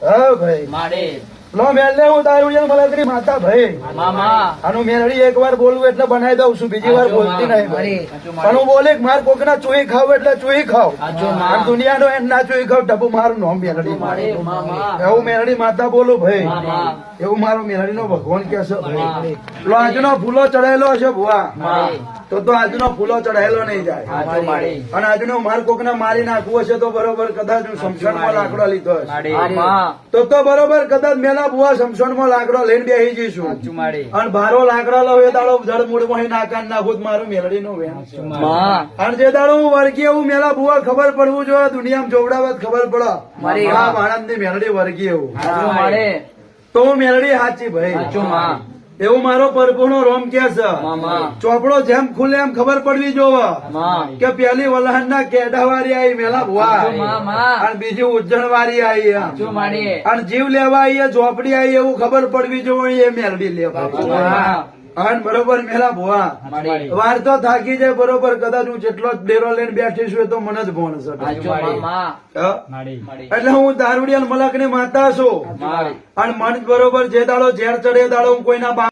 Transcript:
હા ભાઈ. માડે. લો મેલે હું દારૂડિયા મલાકરી માતા ભાઈ. મામા આનું મેરડી એક બોલવું એટલે બનાવી દઉં છું બીજી વાર બોલતી નહીં ભાઈ પણ હું બોલે કે માર કોકના ચોઈ ખાવ એટલે ચોઈ ખાવ. દુનિયાનો એમ ના ચોઈ ખાવ મારું એવું મેરડી માતા બોલું ભાઈ. એવું મારો મેરડી નો ભગવાન કે છે ભાઈ. આજનો ફૂલો ચડાયેલો છે ભુવા. તો તો આજનો ફૂલો ચડાયેલો નહીં જાય. અને આજનો માર કોકને મારી નાખવો હશે તો બરોબર કદાચ હું શમશાનમાં લાકડો લીધો હશે. તો તો બરોબર કદાચ મેલા બુઆ શમશાનમાં લાકડો લઈને બેસી જઈશું. અને ભારો લાકડા લો એ દાડો જળ મૂળમાં નાકાન નાખું મારું મેલડી નું વેણ અને જે દાડો હું વર્ગી એવું મેલા ભુવા ખબર પડવું જોઈએ દુનિયામાં જોવડાવત ખબર પડે. મારી. આ આણંદની મેલડી વર્ગી એવું તો હું મેલડી હાચી ભાઈ. માં. એવું મારો પરપુનો રોમ કે છે. ચોપડો જેમ ખુલે એમ ખબર પડવી જોવે. કે પેલી વલહન ના કેડા વાળી આવી મેલા ભુવા અને બીજી ઉજ્જણ વાળી આવી અને જીવ લેવા આવી ઝોપડી આવી એવું ખબર પડવી જોવે એ મેળવી લેવા અને બરોબર મેલા ભુવા. વાર તો થાકી જાય બરોબર કદાચ હું જેટલો ડેરો લઈને બેઠી છું એ તો મને જ ભણ છે. એટલે હું દારૂડિયા મલકની માતા છું અને મન બરોબર જે દાડો ઝેર ચડે દાડો હું કોઈના બા